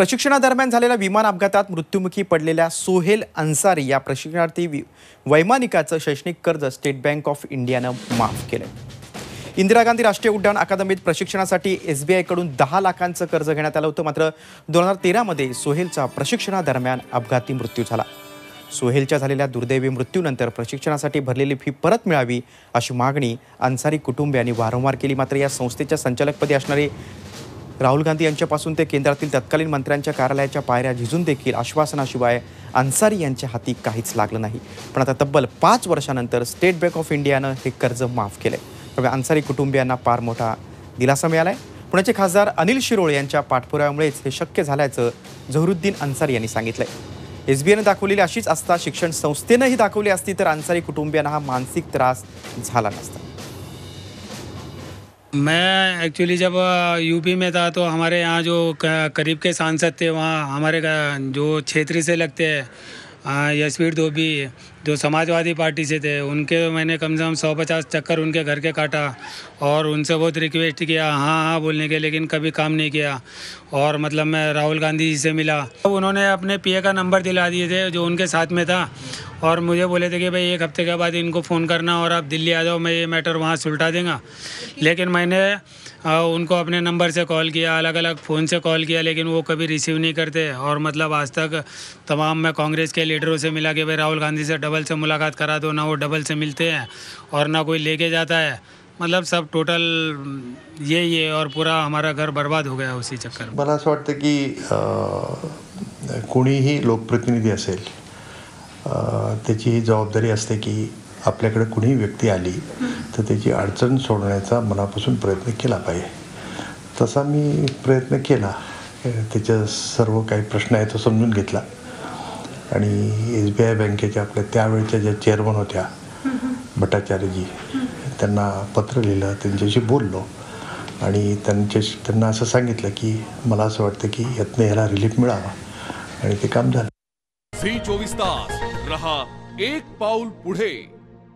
प्रशिक्षणादरम्यान झालेल्या विमान अपघातात मृत्युमुखी पडलेल्या सोहेल अन्सारी या प्रशिक्षणार्थी वि- वैमानिकाचं शैक्षणिक कर्ज स्टेट बँक ऑफ इंडियानं माफ केलं इंदिरा गांधी राष्ट्रीय उड्डाण अकादमीत प्रशिक्षणासाठी एस बी आयकडून दहा लाखांचं कर्ज घेण्यात आलं होतं. मात्र दोन हजार तेरामध्ये सोहेलचा प्रशिक्षणादरम्यान अपघाती मृत्यू झाला. सोहेलच्या झालेल्या दुर्दैवी मृत्यूनंतर प्रशिक्षणासाठी भरलेली फी परत मिळावी अशी मागणी अन्सारी कुटुंबियांनी वारंवार केली. मात्र या संस्थेच्या संचालकपदी असणारे राहुल गांधी यांच्यापासून ते केंद्रातील तत्कालीन मंत्र्यांच्या कार्यालयाच्या पायऱ्या झिजून देखील आश्वासनाशिवाय अन्सारी यांच्या हाती काहीच लागलं नाही. पण आता तब्बल पाच वर्षानंतर स्टेट बँक ऑफ इंडियानं हे कर्ज माफ केलंय. त्यामुळे अन्सारी कुटुंबियांना फार मोठा दिलासा मिळालाय. पुण्याचे खासदार अनिल शिरोळ यांच्या पाठपुराव्यामुळेच हे शक्य झाल्याचं झहरुद्दीन अन्सारी यांनी सांगितलंय. एस बी आयनं दाखवलेली अशीच आस्था शिक्षण संस्थेनंही दाखवली असती तर अन्सारी कुटुंबियांना हा मानसिक त्रास झाला नसता. मैं एक्चुअली जब यूपी में था तो हमारे यहाँ जो करीब के सांसद थे वहाँ हमारे जो क्षेत्रीय से लगते हैं यशवीर धोबी जो समाजवादी पार्टी से थे, उनके मैंने कम से कम सौ पचास चक्कर उनके घर के काटा और उनसे बहुत रिक्वेस्ट किया हाँ हाँ बोलने के, लेकिन कभी काम नहीं किया। और मतलब मैं राहुल गांधी जी से मिला। तो उन्होंने अपने पीए का नंबर दिला दिए थे, जो उनके साथ में था। और मुझे बोले थे कि भाई, एक हफ़्ते के बाद इनको फ़ोन करना और आप दिल्ली आ जाओ, मैं ये मैटर वहाँ सुलटा देंगे। लेकिन मैंने उनको अपने नंबर से कॉल किया अलग अलग फ़ोन से कॉल किया, लेकिन वो कभी रिसीव नहीं करते। और मतलब आज तक तमाम मैं कांग्रेस के लीडरों से मिला कि भाई, राहुल गांधी से डबल से मुलाकात करा दो ना वो डबल से मिलते हैं और ना कोई लेके जाता है। मतलब सब टोटल ये ये और पूरा हमारा घर बर्बाद हो गया उसी चक्कर मला असं वाटतं की कुणीही कोणीही लोकप्रतिनिधी असेल त्याची ही जबाबदारी असते की आपल्याकडे कुणीही व्यक्ती आली तर त्याची अडचण सोडवण्याचा मनापासून प्रयत्न केला पाहिजे. तसा मी प्रयत्न केला. त्याच्या सर्व काही प्रश्न आहे तो समजून घेतला. आणि एस बी आय बँकेच्या आपल्या त्यावेळच्या ज्या चेअरमन होत्या भट्टाचार्यजी त्यांना पत्र लिहिलं त्यांच्याशी बोललो. आणि त्यांच्याशी त्यांना असं सांगितलं की मला असं वाटतं की यातनं ह्याला रिलीफ मिळावा. आणि ते काम झालं. झी चोवीस तास रहा एक पाऊल पुढे.